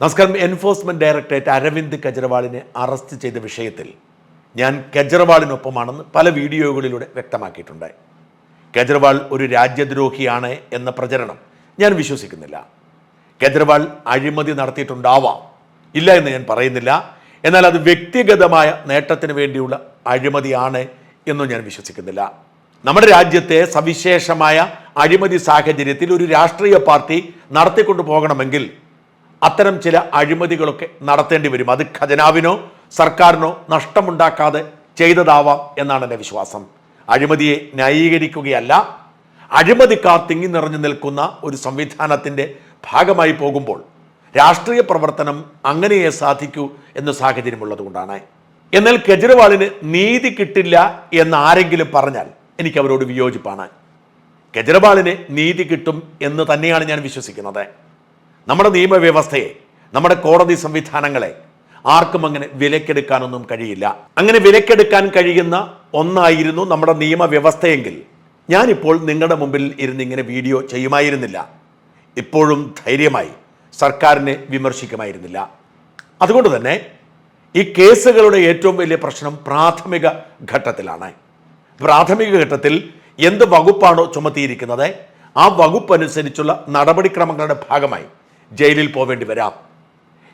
നമസ്കാരം. Enforcement directorate Aravind കെജ്രിവാളിനെ arrest ചെയ്ത വിഷയത്തിൽ ഞാൻ കെജ്രിവാളിനൊപ്പമാണെന്ന് പല വീഡിയോകളിലൂടെ വ്യക്തമാക്കിയിട്ടുണ്ട് കെജ്രിവാൾ ഒരു രാജ്യദ്രോഹിയാണ് എന്ന പ്രചരണം ഞാൻ വിശ്വസിക്കുന്നില്ല. കെജ്രിവാൾ അഴിമതി നടത്തിയിട്ടുണ്ടാവാം. ഇല്ല എന്ന് ഞാൻ പറയുന്നില്ല. എന്നാൽ അത് വ്യക്തിഗതമായ നേട്ടത്തിന് വേണ്ടിയുള്ള അഴിമതിയാണ് എന്നും ഞാൻ വിശ്വസിക്കുന്നില്ല. നമ്മുടെ രാജ്യത്തെ സവിശേഷമായ അഴിമതി സാഹചര്യത്തിൽ ഒരു രാഷ്ട്രീയ പാർട്ടി നടത്തിക്കൊണ്ടു പോകണമെങ്കിൽ അത്തരം ചില അഴിമതികളൊക്കെ നടത്തേണ്ടി വരും. അത് ഖജനാവിനോ സർക്കാരിനോ നഷ്ടമുണ്ടാക്കാതെ ചെയ്തതാവാം എന്നാണ് എന്റെ വിശ്വാസം. അഴിമതിയെ ന്യായീകരിക്കുകയല്ല അഴിമതിക്കാർ തിങ്ങി നിറഞ്ഞു നിൽക്കുന്ന ഒരു സംവിധാനത്തിന്റെ ഭാഗമായി പോകുമ്പോൾ രാഷ്ട്രീയ പ്രവർത്തനം അങ്ങനെയേ സാധിക്കൂ എന്ന സാഹചര്യമുള്ളതുകൊണ്ടാണ് എന്നാൽ കെജ്രിവാളിന് നീതി കിട്ടില്ല എന്ന് ആരെങ്കിലും പറഞ്ഞാൽ എനിക്ക് അവരോട് വിയോജിപ്പാണ്. കെജ്രിവാളിന് നീതി കിട്ടും എന്ന് തന്നെയാണ് ഞാൻ വിശ്വസിക്കുന്നത്. നമ്മുടെ നിയമവ്യവസ്ഥയെ നമ്മുടെ കോടതി സംവിധാനങ്ങളെ ആർക്കും അങ്ങനെ വിലക്കെടുക്കാനൊന്നും കഴിയില്ല. അങ്ങനെ വിലക്കെടുക്കാൻ കഴിയുന്ന ഒന്നായിരുന്നു നമ്മുടെ നിയമവ്യവസ്ഥയെങ്കിൽ. ഞാനിപ്പോൾ നിങ്ങളുടെ മുമ്പിൽ ഇരുന്ന് ഇങ്ങനെ വീഡിയോ ചെയ്യുമായിരുന്നില്ല. ഇപ്പോഴും ധൈര്യമായി സർക്കാരിനെ വിമർശിക്കുമായിരുന്നില്ല. അതുകൊണ്ട് തന്നെ ഈ കേസുകളുടെ ഏറ്റവും വലിയ പ്രശ്നം പ്രാഥമിക ഘട്ടത്തിലാണ്. പ്രാഥമിക ഘട്ടത്തിൽ എന്ത് വകുപ്പാണോ ചുമത്തിയിരിക്കുന്നത്? ആ വകുപ്പ് അനുസരിച്ചുള്ള നടപടിക്രമങ്ങളുടെ ഭാഗമായി ജയിലിൽ പോവേണ്ടി വരാം.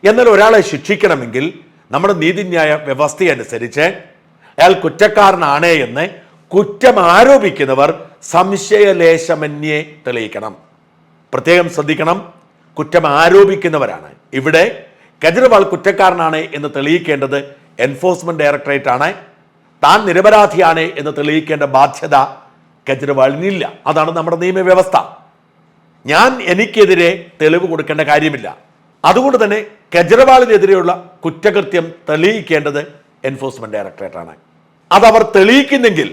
എന്നാൽ ഒരാളെ ശിക്ഷിക്കണമെങ്കിൽ നമ്മുടെ നീതിന്യായ വ്യവസ്ഥയനുസരിച്ച് അയാൾ കുറ്റക്കാരനാണ് എന്ന് കുറ്റം ആരോപിക്കുന്നവർ സംശയലേശമന്യേ തെളിയിക്കണം. പ്രത്യേകം ശ്രദ്ധിക്കണം കുറ്റം ആരോപിക്കുന്നവരാണ്. ഇവിടെ കെജ്രിവാൾ കുറ്റക്കാരനാണ് എന്ന് തെളിയിക്കേണ്ടത് എൻഫോഴ്സ്മെന്റ് ഡയറക്ടറേറ്റ് ആണ് താൻ നിരപരാധിയാണ് എന്ന് തെളിയിക്കേണ്ട ബാധ്യത കെജ്രിവാളിനില്ല. അതാണ് നമ്മുടെ നിയമവ്യവസ്ഥ. ഞാൻ എനിക്കെതിരെ തെളിവ് കൊടുക്കേണ്ട കാര്യമില്ല. അതുകൊണ്ട് തന്നെ കെജ്രിവാളിനെതിരെയുള്ള കുറ്റകൃത്യം തെളിയിക്കേണ്ടത് എൻഫോഴ്സ്മെന്റ് ഡയറക്ടറേറ്റ് ആണ്. അവർ തെളിയിക്കുന്നെങ്കിൽ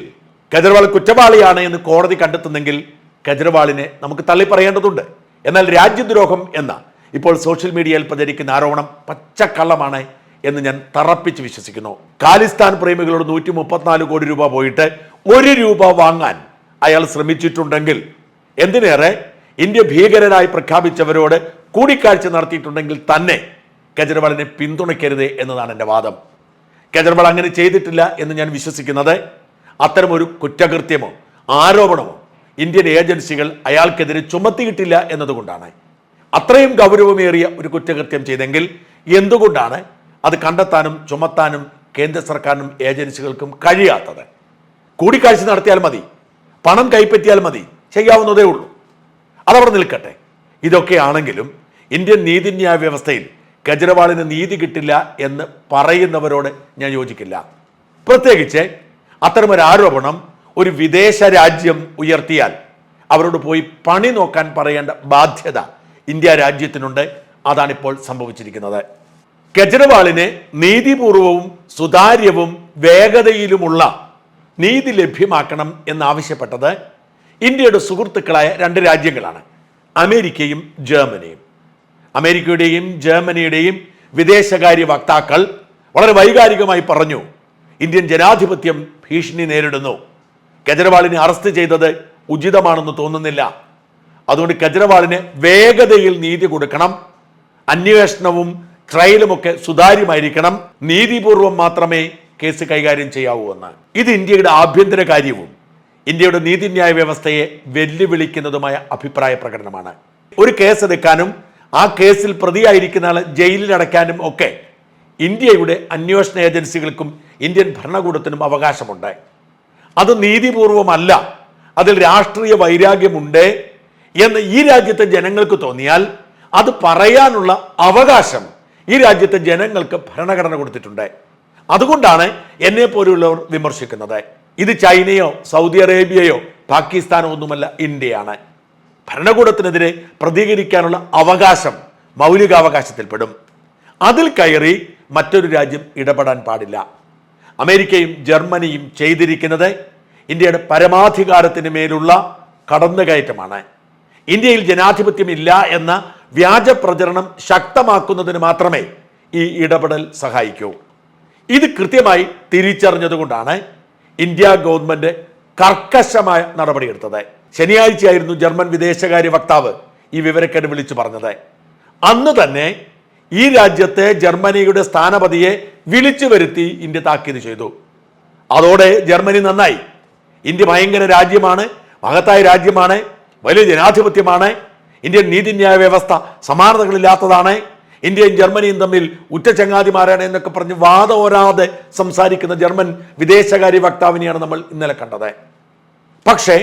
കെജ്രിവാൾ കുറ്റവാളിയാണ് എന്ന് കോടതി കണ്ടെത്തുന്നെങ്കിൽ കെജ്രിവാളിനെ നമുക്ക് തള്ളിപ്പറയേണ്ടതുണ്ട്. എന്നാൽ രാജ്യദ്രോഹം എന്ന ഇപ്പോൾ സോഷ്യൽ മീഡിയയിൽ പ്രചരിക്കുന്ന ആരോപണം പച്ചക്കള്ളമാണ് എന്ന് ഞാൻ തറപ്പിച്ച് വിശ്വസിക്കുന്നു. ഖാലിസ്ഥാൻ പ്രേമികളോട് നൂറ്റി മുപ്പത്തിനാല് കോടി രൂപ പോയിട്ട് ഒരു രൂപ വാങ്ങാൻ അയാൾ ശ്രമിച്ചിട്ടുണ്ടെങ്കിൽ എന്തിനേറെ? ഇന്ത്യ ഭീകരരായി പ്രഖ്യാപിച്ചവരോട് കൂടിക്കാഴ്ച നടത്തിയിട്ടുണ്ടെങ്കിൽ തന്നെ കെജ്രിവാളിനെ പിന്തുണയ്ക്കരുത് എന്നതാണ് എന്റെ വാദം. കെജ്രിവാൾ അങ്ങനെ ചെയ്തിട്ടില്ല എന്ന് ഞാൻ വിശ്വസിക്കുന്നത് അത്തരമൊരു കുറ്റകൃത്യമോ ആരോപണമോ ഇന്ത്യൻ ഏജൻസികൾ അയാൾക്കെതിരെ ചുമത്തിയിട്ടില്ല എന്നതുകൊണ്ടാണ്. അത്രയും ഗൗരവമേറിയ ഒരു കുറ്റകൃത്യം ചെയ്തെങ്കിൽ എന്തുകൊണ്ടാണ് അത് കണ്ടെത്താനും ചുമത്താനും കേന്ദ്ര സർക്കാരിനും ഏജൻസികൾക്കും കഴിയാത്തത്? കൂടിക്കാഴ്ച നടത്തിയാൽ മതി പണം കൈപ്പറ്റിയാൽ മതി ചെയ്യാവുന്നതേ ഉള്ളൂ. അതവിടെ നിൽക്കട്ടെ. ഇതൊക്കെയാണെങ്കിലും ഇന്ത്യൻ നീതിന്യായ വ്യവസ്ഥയിൽ കെജ്രിവാളിന് നീതി കിട്ടില്ല എന്ന് പറയുന്നവരോട് ഞാൻ യോജിക്കില്ല. പ്രത്യേകിച്ച് അത്തരമൊരു ആരോപണം ഒരു വിദേശ രാജ്യം ഉയർത്തിയാൽ അവരോട് പോയി പണി നോക്കാൻ പറയേണ്ട ബാധ്യത ഇന്ത്യ രാജ്യത്തിനുണ്ട്. അതാണിപ്പോൾ സംഭവിച്ചിരിക്കുന്നത്. കെജ്രിവാളിന് നീതിപൂർവവും സുതാര്യവും വേഗതയിലുമുള്ള നീതി ലഭ്യമാക്കണം എന്നാവശ്യപ്പെട്ടത് ഇന്ത്യയുടെ സുഹൃത്തുക്കളായ രണ്ട് രാജ്യങ്ങളാണ്. അമേരിക്കയും ജർമ്മനിയും. അമേരിക്കയുടെയും ജർമ്മനിയുടെയും വിദേശകാര്യ വക്താക്കൾ വളരെ വൈകാരികമായി പറഞ്ഞു ഇന്ത്യൻ ജനാധിപത്യം ഭീഷണി നേരിടുന്നു. കെജ്രിവാളിനെ അറസ്റ്റ് ചെയ്തത് ഉചിതമാണെന്ന് തോന്നുന്നില്ല. അതുകൊണ്ട് കെജ്രിവാളിന് വേഗതയിൽ നീതി കൊടുക്കണം. അന്വേഷണവും ട്രയലുമൊക്കെ സുതാര്യമായിരിക്കണം. നീതിപൂർവം മാത്രമേ കേസ് കൈകാര്യം ചെയ്യാവൂ എന്ന്. ഇത് ഇന്ത്യയുടെ ആഭ്യന്തര കാര്യവും. ഇന്ത്യയുടെ നീതിന്യായ വ്യവസ്ഥയെ വെല്ലുവിളിക്കുന്നതുമായ അഭിപ്രായ പ്രകടനമാണ്. ഒരു കേസ് എടുക്കാനും ആ കേസിൽ പ്രതിയായിരിക്കുന്ന ആളെ ജയിലിൽ അടയ്ക്കാനും ഒക്കെ ഇന്ത്യയുടെ അന്വേഷണ ഏജൻസികൾക്കും ഇന്ത്യൻ ഭരണകൂടത്തിനും അവകാശമുണ്ട്. അത് നീതിപൂർവമല്ല അതിൽ രാഷ്ട്രീയ വൈരാഗ്യമുണ്ട് എന്ന് ഈ രാജ്യത്തെ ജനങ്ങൾക്ക് തോന്നിയാൽ അത് പറയാനുള്ള അവകാശം ഈ രാജ്യത്തെ ജനങ്ങൾക്ക് ഭരണഘടന കൊടുത്തിട്ടുണ്ട്. അതുകൊണ്ടാണ് എന്നെ പോലുള്ളവർ വിമർശിക്കുന്നത്. ഇത് ചൈനയോ സൗദി അറേബ്യയോ പാകിസ്ഥാനോ ഒന്നുമല്ല ഇന്ത്യയാണ്. ഭരണകൂടത്തിനെതിരെ പ്രതികരിക്കാനുള്ള അവകാശം മൗലികാവകാശത്തിൽപ്പെടും. അതിൽ കയറി മറ്റൊരു രാജ്യം ഇടപെടാൻ പാടില്ല. അമേരിക്കയും ജർമ്മനിയും ചെയ്തിരിക്കുന്നത് ഇന്ത്യയുടെ പരമാധികാരത്തിന് മേലുള്ള കടന്നുകയറ്റമാണ്. ഇന്ത്യയിൽ ജനാധിപത്യമില്ല എന്ന വ്യാജ പ്രചരണം ശക്തമാക്കുന്നതിന് മാത്രമേ ഈ ഇടപെടൽ സഹായിക്കൂ. ഇത് കൃത്യമായി തിരിച്ചറിഞ്ഞതുകൊണ്ടാണ് ഇന്ത്യ ഗവൺമെന്റ് കർക്കശമായ നടപടിയെടുത്തത്. ശനിയാഴ്ചയായിരുന്നു ജർമ്മൻ വിദേശകാര്യ വക്താവ് ഈ വിവരക്കേട് വിളിച്ചു പറഞ്ഞത്. അന്ന് തന്നെ ഈ രാജ്യത്തെ ജർമ്മനിയുടെ സ്ഥാനപതിയെ വിളിച്ചു വരുത്തി ഇന്ത്യ താക്കീത് ചെയ്തു. അതോടെ ജർമ്മനി നന്നായി. ഇന്ത്യ ഭയങ്കര രാജ്യമാണ് മഹത്തായ രാജ്യമാണ് വലിയ ജനാധിപത്യമാണ് ഇന്ത്യൻ നീതിന്യായ വ്യവസ്ഥ സമാനതകളില്ലാത്തതാണ്. ഇന്ത്യയും ജർമ്മനിയും തമ്മിൽ ഉറ്റ ചങ്ങാതിമാരാണ് എന്നൊക്കെ പറഞ്ഞ് വാദോരാതെ സംസാരിക്കുന്ന ജർമ്മൻ വിദേശകാര്യ വക്താവിനെയാണ് നമ്മൾ ഇന്നലെ കണ്ടത്. പക്ഷേ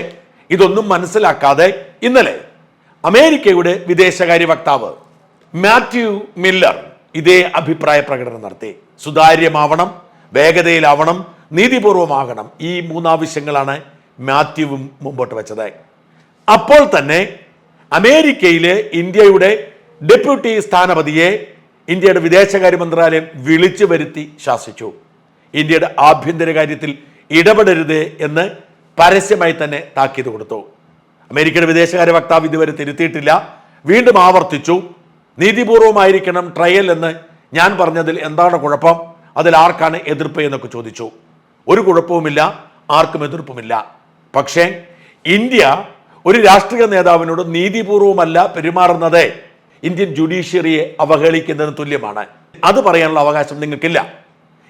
ഇതൊന്നും മനസ്സിലാക്കാതെ ഇന്നലെ അമേരിക്കയുടെ വിദേശകാര്യ വക്താവ് മാത്യു മില്ലർ ഇതേ അഭിപ്രായ പ്രകടനം നടത്തി. സുതാര്യമാവണം വേഗതയിലാവണം നീതിപൂർവമാകണം ഈ മൂന്നാവശ്യങ്ങളാണ് മാത്യുവും മുമ്പോട്ട് വെച്ചത്. അപ്പോൾ തന്നെ അമേരിക്കയിലെ ഇന്ത്യയുടെ ഡെപ്യൂട്ടി സ്ഥാനപതിയെ ഇന്ത്യയുടെ വിദേശകാര്യ മന്ത്രാലയം വിളിച്ചു വരുത്തി ശാസിച്ചു. ഇന്ത്യയുടെ ആഭ്യന്തര കാര്യത്തിൽ ഇടപെടരുത് എന്ന് പരസ്യമായി തന്നെ താക്കീത് കൊടുത്തു. അമേരിക്കയുടെ വിദേശകാര്യ വക്താവ് ഇതുവരെ തിരുത്തിയിട്ടില്ല. വീണ്ടും ആവർത്തിച്ചു. നീതിപൂർവമായിരിക്കണം ട്രയൽ എന്ന് ഞാൻ പറഞ്ഞതിൽ എന്താണ് കുഴപ്പം? അതിൽ ആർക്കാണ് എതിർപ്പ് എന്നൊക്കെ ചോദിച്ചു. ഒരു കുഴപ്പവുമില്ല ആർക്കും എതിർപ്പുമില്ല. പക്ഷേ ഇന്ത്യ ഒരു രാഷ്ട്രീയ നേതാവിനോട് നീതിപൂർവമല്ല പെരുമാറുന്നത്. ഇന്ത്യൻ ജുഡീഷ്യറിയെ അവഹേളിക്കുന്നതിന് തുല്യമാണ്. അത് പറയാനുള്ള അവകാശം നിങ്ങൾക്കില്ല.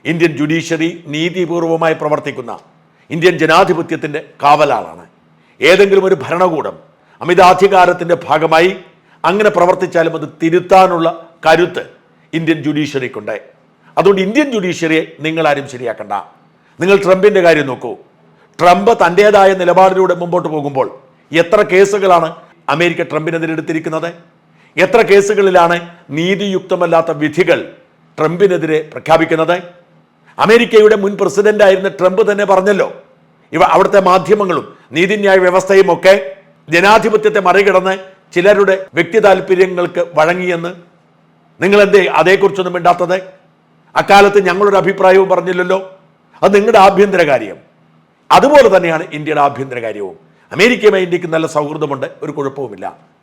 ഇന്ത്യൻ ജുഡീഷ്യറി നീതിപൂർവമായി പ്രവർത്തിക്കുന്ന ഇന്ത്യൻ ജനാധിപത്യത്തിന്റെ കാവലാളാണ്. ഏതെങ്കിലും ഒരു ഭരണകൂടം അമിതാധികാരത്തിന്റെ ഭാഗമായി അങ്ങനെ പ്രവർത്തിച്ചാലും അത് തിരുത്താനുള്ള കരുത്ത് ഇന്ത്യൻ ജുഡീഷ്യറിക്കുണ്ട്. അതുകൊണ്ട് ഇന്ത്യൻ ജുഡീഷ്യറിയെ നിങ്ങളാരും ശരിയാക്കണ്ട. നിങ്ങൾ ട്രംപിന്റെ കാര്യം നോക്കൂ. ട്രംപ് തന്റെതായ നിലപാടിലൂടെ മുമ്പോട്ട് പോകുമ്പോൾ എത്ര കേസുകളാണ് അമേരിക്ക ട്രംപിനെതിരെ എടുത്തിരിക്കുന്നത്? എത്ര കേസുകളിലാണ് നീതിയുക്തമല്ലാത്ത വിധികൾ ട്രംപിനെതിരെ പ്രഖ്യാപിക്കുന്നത്? അമേരിക്കയുടെ മുൻ പ്രസിഡന്റ് ആയിരുന്ന ട്രംപ് തന്നെ പറഞ്ഞല്ലോ ഇവ അവിടുത്തെ മാധ്യമങ്ങളും നീതിന്യായ വ്യവസ്ഥയും ഒക്കെ ജനാധിപത്യത്തെ മറികടന്ന് ചിലരുടെ വ്യക്തി താല്പര്യങ്ങൾക്ക് വഴങ്ങിയെന്ന്. നിങ്ങൾ എന്തേ അതേക്കുറിച്ചൊന്നും മിണ്ടാത്തത്? അക്കാലത്ത് ഞങ്ങളൊരു അഭിപ്രായവും പറഞ്ഞില്ലല്ലോ. അത് നിങ്ങളുടെ ആഭ്യന്തര കാര്യം. അതുപോലെ തന്നെയാണ് ഇന്ത്യയുടെ ആഭ്യന്തര കാര്യവും. അമേരിക്കയുമായി ഇന്ത്യയ്ക്ക് നല്ല സൗഹൃദമുണ്ട് ഒരു കുഴപ്പവുമില്ല.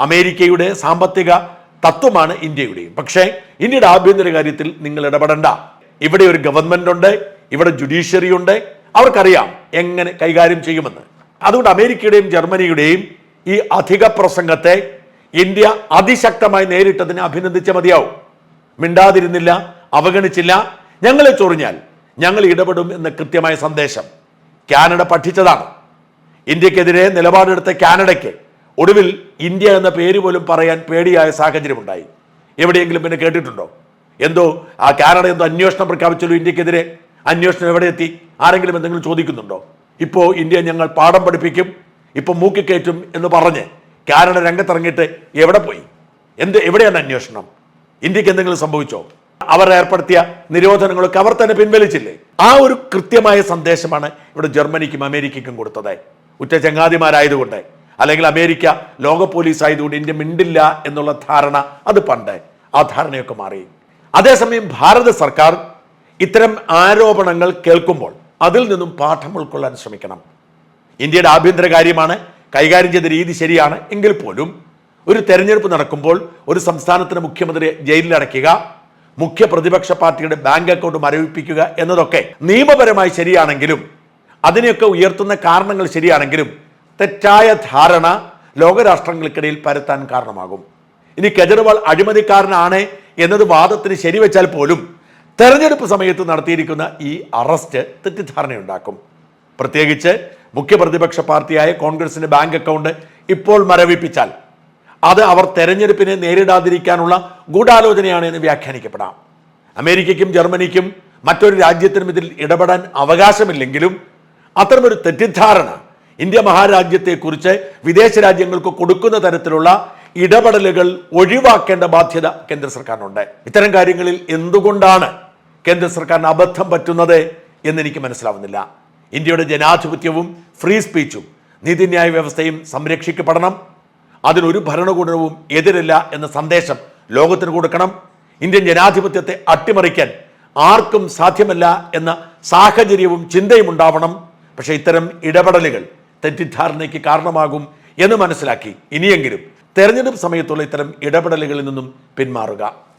അമേരിക്കയുടെ സാമ്പത്തിക തത്വമാണ് ഇന്ത്യയുടെയും. പക്ഷേ ഇന്ത്യയുടെ ആഭ്യന്തര കാര്യത്തിൽ നിങ്ങൾ ഇടപെടണ്ട. ഇവിടെ ഒരു ഗവൺമെന്റ് ഉണ്ട് ഇവിടെ ജുഡീഷ്യറി ഉണ്ട് അവർക്കറിയാം എങ്ങനെ കൈകാര്യം ചെയ്യുമെന്ന്. അതുകൊണ്ട് അമേരിക്കയുടെയും ജർമ്മനിയുടെയും ഈ അധിക പ്രസംഗത്തെ ഇന്ത്യ അതിശക്തമായി നേരിട്ടതിനെ അഭിനന്ദിച്ച മതിയാവും. മിണ്ടാതിരുന്നില്ല അവഗണിച്ചില്ല. ഞങ്ങളെ ചൊറിഞ്ഞാൽ ഞങ്ങൾ ഇടപെടും എന്ന കൃത്യമായ സന്ദേശം കാനഡ പഠിച്ചതാണ്. ഇന്ത്യക്കെതിരെ നിലപാടെടുത്ത കാനഡയ്ക്ക് ഒടുവിൽ ഇന്ത്യ എന്ന പേര് പോലും പറയാൻ പേടിയായ സാഹചര്യമുണ്ടായി എവിടെയെങ്കിലും പിന്നെ കേട്ടിട്ടുണ്ടോ? എന്തോ ആ കാനഡ എന്തോ അന്വേഷണം പ്രഖ്യാപിച്ചല്ലോ ഇന്ത്യക്കെതിരെ. അന്വേഷണം എവിടെ എത്തി? ആരെങ്കിലും എന്തെങ്കിലും ചോദിക്കുന്നുണ്ടോ? ഇപ്പോൾ ഇന്ത്യ ഞങ്ങൾ പാഠം പഠിപ്പിക്കും ഇപ്പോൾ മൂക്കിക്കയറ്റും എന്ന് പറഞ്ഞ് കാനഡ രംഗത്തിറങ്ങിയിട്ട് എവിടെ പോയി? എന്ത് എവിടെയാണ് അന്വേഷണം? ഇന്ത്യയ്ക്ക് എന്തെങ്കിലും സംഭവിച്ചോ? അവർ ഏർപ്പെടുത്തിയ നിരോധനങ്ങളൊക്കെ അവർ തന്നെ പിൻവലിച്ചില്ലേ? ആ ഒരു കൃത്യമായ സന്ദേശമാണ് ഇവിടെ ജർമ്മനിക്കും അമേരിക്കയ്ക്കും കൊടുത്തത്. ഉച്ച ചങ്ങാതിമാരായതുകൊണ്ട് അല്ലെങ്കിൽ അമേരിക്ക ലോക പോലീസ് ആയതുകൊണ്ട് ഇന്ത്യ മിണ്ടില്ല എന്നുള്ള ധാരണ അത് പണ്ട് ആ ധാരണയൊക്കെ മാറി. അതേസമയം ഭാരത സർക്കാർ ഇത്തരം ആരോപണങ്ങൾ കേൾക്കുമ്പോൾ അതിൽ നിന്നും പാഠം ഉൾക്കൊള്ളാൻ ശ്രമിക്കണം. ഇന്ത്യയുടെ ആഭ്യന്തര കാര്യമാണ് കൈകാര്യം ചെയ്ത രീതി ശരിയാണ്. എങ്കിൽ പോലും ഒരു തെരഞ്ഞെടുപ്പ് നടക്കുമ്പോൾ ഒരു സംസ്ഥാനത്തിന് മുഖ്യമന്ത്രിയെ ജയിലിലടയ്ക്കുക മുഖ്യ പ്രതിപക്ഷ പാർട്ടിയുടെ ബാങ്ക് അക്കൗണ്ട് മരവിപ്പിക്കുക എന്നതൊക്കെ നിയമപരമായി ശരിയാണെങ്കിലും അതിനെയൊക്കെ ഉയർത്തുന്ന കാരണങ്ങൾ ശരിയാണെങ്കിലും തെറ്റായ ധാരണ ലോകരാഷ്ട്രങ്ങൾക്കിടയിൽ പരത്താൻ കാരണമാകും. ഇനി കെജ്രിവാൾ അഴിമതിക്കാരനാണ് എന്നത് വാദത്തിന് ശരിവെച്ചാൽ പോലും തെരഞ്ഞെടുപ്പ് സമയത്ത് നടത്തിയിരിക്കുന്ന ഈ അറസ്റ്റ് തെറ്റിദ്ധാരണയുണ്ടാക്കും. പ്രത്യേകിച്ച് മുഖ്യ പ്രതിപക്ഷ പാർട്ടിയായ കോൺഗ്രസിന്റെ ബാങ്ക് അക്കൗണ്ട് ഇപ്പോൾ മരവിപ്പിച്ചാൽ അത് അവർ തെരഞ്ഞെടുപ്പിനെ നേരിടാതിരിക്കാനുള്ള ഗൂഢാലോചനയാണ് എന്ന് വ്യാഖ്യാനിക്കപ്പെടാം. അമേരിക്കയ്ക്കും ജർമ്മനിക്കും മറ്റൊരു രാജ്യത്തിനും ഇതിൽ ഇടപെടാൻ അവകാശമില്ലെങ്കിലും അത്തരമൊരു തെറ്റിദ്ധാരണ ഇന്ത്യ മഹാരാജ്യത്തെക്കുറിച്ച് വിദേശ രാജ്യങ്ങൾക്ക് കൊടുക്കുന്ന തരത്തിലുള്ള ഇടപെടലുകൾ ഒഴിവാക്കേണ്ട ബാധ്യത കേന്ദ്ര സർക്കാരിനുണ്ട്. ഇത്തരം കാര്യങ്ങളിൽ എന്തുകൊണ്ടാണ് കേന്ദ്ര സർക്കാരിന് അബദ്ധം പറ്റുന്നത് എന്നെനിക്ക് മനസ്സിലാവുന്നില്ല. ഇന്ത്യയുടെ ജനാധിപത്യവും ഫ്രീ സ്പീച്ചും നീതിന്യായ വ്യവസ്ഥയും സംരക്ഷിക്കപ്പെടണം. അതിനൊരു ഭരണകൂടവും എതിരില്ല എന്ന സന്ദേശം ലോകത്തിന് കൊടുക്കണം. ഇന്ത്യൻ ജനാധിപത്യത്തെ അട്ടിമറിക്കാൻ ആർക്കും സാധ്യമല്ല എന്ന സാഹചര്യവും ചിന്തയും ഉണ്ടാവണം. പക്ഷേ ഇത്തരം ഇടപെടലുകൾ തെറ്റിദ്ധാരണയ്ക്ക് കാരണമാകും എന്ന് മനസ്സിലാക്കി. ഇനിയെങ്കിലും തെരഞ്ഞെടുപ്പ് സമയത്തുള്ള ഇത്തരം ഇടപെടലുകളിൽ നിന്നും പിന്മാറുക.